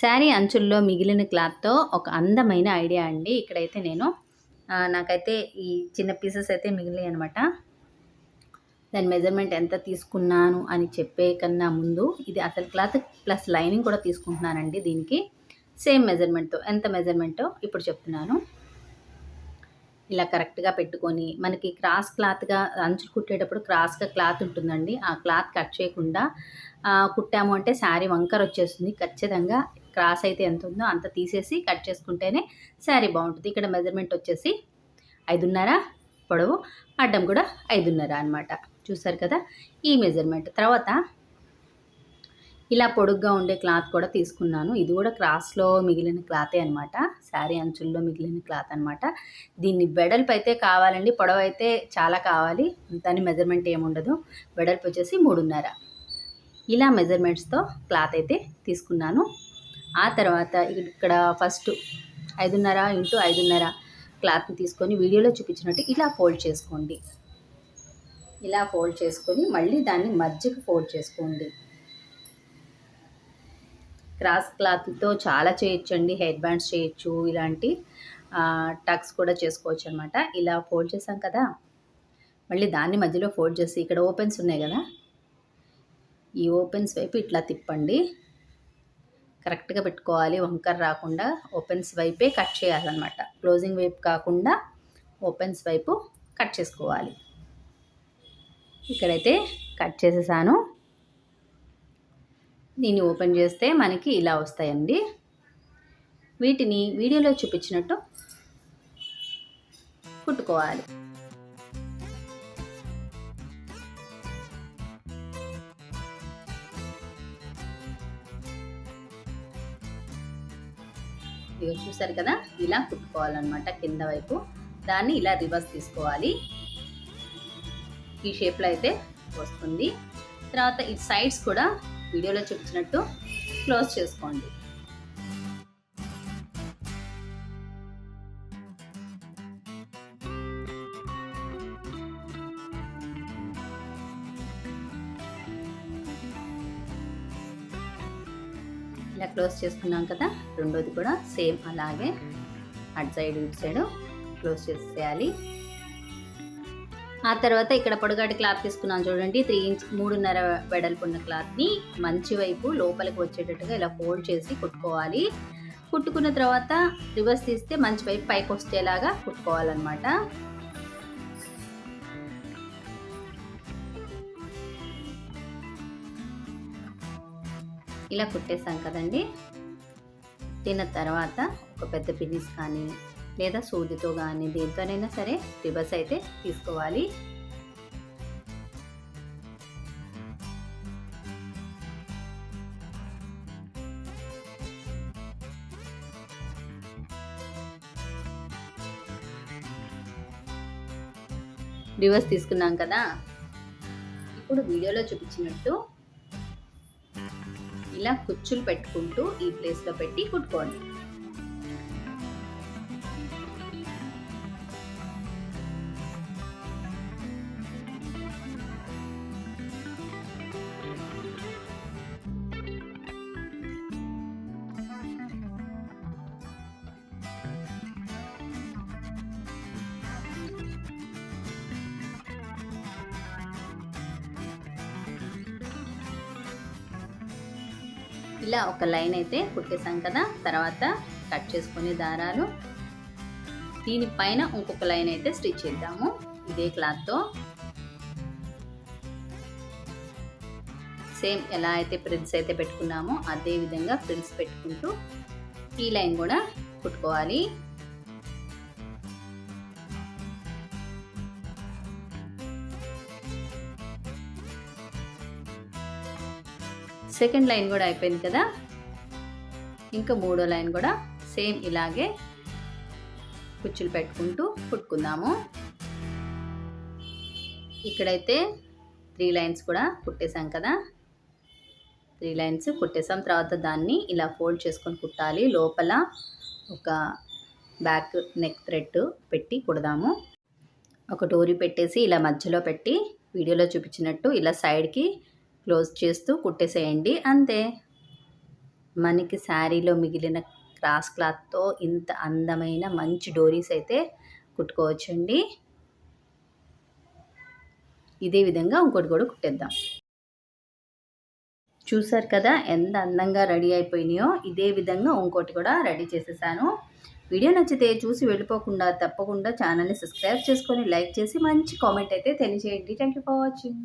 శారీ అంచుల్లో మిగిలిన క్లాత్తో ఒక అందమైన ఐడియా అండి. ఇక్కడైతే నేను నాకైతే ఈ చిన్న పీసెస్ అయితే మిగిలినాయి అనమాట దాని మెజర్మెంట్ ఎంత తీసుకున్నాను అని చెప్పే కన్నా ముందు ఇది అసలు క్లాత్ ప్లస్ లైనింగ్ కూడా తీసుకుంటున్నానండి దీనికి. సేమ్ మెజర్మెంట్తో ఎంత మెజర్మెంటో ఇప్పుడు చెప్తున్నాను. ఇలా కరెక్ట్గా పెట్టుకొని మనకి క్రాస్ క్లాత్గా అంచులు కుట్టేటప్పుడు క్రాస్గా క్లాత్ ఉంటుందండి. ఆ క్లాత్ కట్ చేయకుండా కుట్టాము అంటే శారీ వంకర వచ్చేస్తుంది. ఖచ్చితంగా క్రాస్ అయితే ఎంత ఉందో అంత తీసేసి కట్ చేసుకుంటేనే శారీ బాగుంటుంది. ఇక్కడ మెజర్మెంట్ వచ్చేసి ఐదున్నర పొడవు అడ్డం కూడా ఐదున్నర అనమాట చూసారు కదా? ఈ మెజర్మెంట్. తర్వాత ఇలా పొడుగ్గా ఉండే క్లాత్ కూడా తీసుకున్నాను. ఇది కూడా క్రాస్లో మిగిలిన క్లాతే అనమాట శారీ అంచుల్లో మిగిలిన క్లాత్ అనమాట దీన్ని వెడల్పు అయితే కావాలండి. పొడవు అయితే చాలా కావాలి. దాని మెజర్మెంట్ ఏముండదు వెడల్పు వచ్చేసి మూడున్నర. ఇలా మెజర్మెంట్స్తో క్లాత్ అయితే తీసుకున్నాను. ఆ తర్వాత ఇక్కడ ఫస్ట్ ఐదున్నర ఇంటూ ఐదున్నర క్లాత్ని తీసుకొని వీడియోలో చూపించినట్టు ఇలా ఫోల్డ్ చేసుకోండి. ఇలా ఫోల్డ్ చేసుకొని మళ్ళీ దాన్ని మధ్యకి ఫోల్డ్ చేసుకోండి. క్రాస్ క్లాత్తో చాలా చేయొచ్చండి హెడ్ బ్యాండ్స్ చేయొచ్చు ఇలాంటి టక్స్ కూడా చేసుకోవచ్చు అనమాట ఇలా ఫోల్డ్ చేసాం కదా. మళ్ళీ దాన్ని మధ్యలో ఫోల్డ్ చేసి ఇక్కడ ఓపెన్స్ ఉన్నాయి కదా. ఈ ఓపెన్స్ వైపు ఇట్లా తిప్పండి. కరెక్ట్గా పెట్టుకోవాలి. వంకర రాకుండా ఓపెన్స్ వైపే కట్ చేయాలన్నమాట. క్లోజింగ్ వైపు కాకుండా ఓపెన్స్ వైపు కట్ చేసుకోవాలి. ఇక్కడైతే కట్ చేసేసాను. దీన్ని ఓపెన్ చేస్తే మనకి ఇలా వస్తాయండి. వీటిని వీడియోలో చూపించినట్టు కుట్టుకోవాలి. ఇక చూసారు కదా ఇలా కుట్టుకోవాలన్నమాట కింద వైపు. దాన్ని ఇలా రివర్స్ తీసుకోవాలి. ఈ షేప్లో అయితే వస్తుంది. తర్వాత ఈ సైడ్స్ కూడా వీడియోలో చూపించినట్టు క్లోజ్ చేసుకోండి. ఇలా క్లోజ్ చేసుకున్నాం కదా రెండోది కూడా సేమ్ అలాగే. అటు సైడ్ ఇటు సైడ్ క్లోజ్ చేసేయాలి. ఆ తర్వాత ఇక్కడ పొడగాటి క్లాత్ తీసుకున్నాను చూడండి త్రీ ఇంచ్ మూడున్నర వెడల్పు ఉన్న క్లాత్ని మంచి వైపు లోపలికి వచ్చేటట్టుగా ఇలా ఫోల్డ్ చేసి కుట్టుకోవాలి. కుట్టుకున్న తర్వాత రివర్స్ తీస్తే మంచి వైపు పైకి వచ్చేలాగా కుట్టుకోవాలన్నమాట. ఇలా కుట్టేసాం కదండి. తిన్న తర్వాత ఒక పెద్ద పిన్నిస్ కానీ లేదా సూదితో కానీ దేంతోనైనా సరే రిబస్ అయితే తీసుకోవాలి. రివర్స్ తీసుకున్నాం కదా. ఇప్పుడు వీడియోలో చూపించినట్టు ఇలా కుచ్చులు పెట్టుకుంటూ ఈ ప్లేస్లో పెట్టి కుట్టుకోండి. ఇలా ఒక లైన్ అయితే కుట్టేసాం కదా తర్వాత కట్ చేసుకునే దారాలు. దీనిపైన ఇంకొక లైన్ అయితే స్టిచ్ చేద్దాము. ఇదే క్లాత్తో. సేమ్ ఎలా అయితే ప్రింట్స్ అయితే పెట్టుకున్నామో అదే విధంగా ప్రిల్స్ పెట్టుకుంటూ ఈ లైన్ కూడా కుట్టుకోవాలి. సెకండ్ లైన్ కూడా అయిపోయింది కదా? ఇంకా మూడో లైన్ కూడా సేమ్ ఇలాగే కుచ్చులు పెట్టుకుంటూ కుట్టుకుందాము. ఇక్కడైతే త్రీ లైన్స్ కూడా కుట్టేసాం కదా? త్రీ లైన్స్ కుట్టేసాం తర్వాత దాన్ని ఇలా ఫోల్డ్ చేసుకొని కుట్టాలి. లోపల ఒక బ్యాక్ నెక్ థ్రెడ్ పెట్టి కుడదాము. ఒక టోరీ పెట్టేసి ఇలా మధ్యలో పెట్టి వీడియోలో చూపించినట్టు ఇలా సైడ్కి క్లోజ్ చేస్తూ కుట్టేసేయండి. అంతే. మనకి శారీలో మిగిలిన క్రాస్ క్లాత్తో ఇంత అందమైన మంచి డోరీస్ అయితే కుట్టుకోవచ్చండి. ఇదే విధంగా ఇంకోటి కూడా కుట్టేద్దాం. చూసారు కదా ఎంత అందంగా రెడీ అయిపోయినాయో? ఇదే విధంగా ఇంకోటి కూడా రెడీ చేసేసాను. వీడియో నచ్చితే చూసి వెళ్ళిపోకుండా తప్పకుండా ఛానల్ని సబ్స్క్రైబ్ చేసుకొని లైక్ చేసి మంచి కామెంట్ అయితే తెలియజేయండి. Thank you for watching.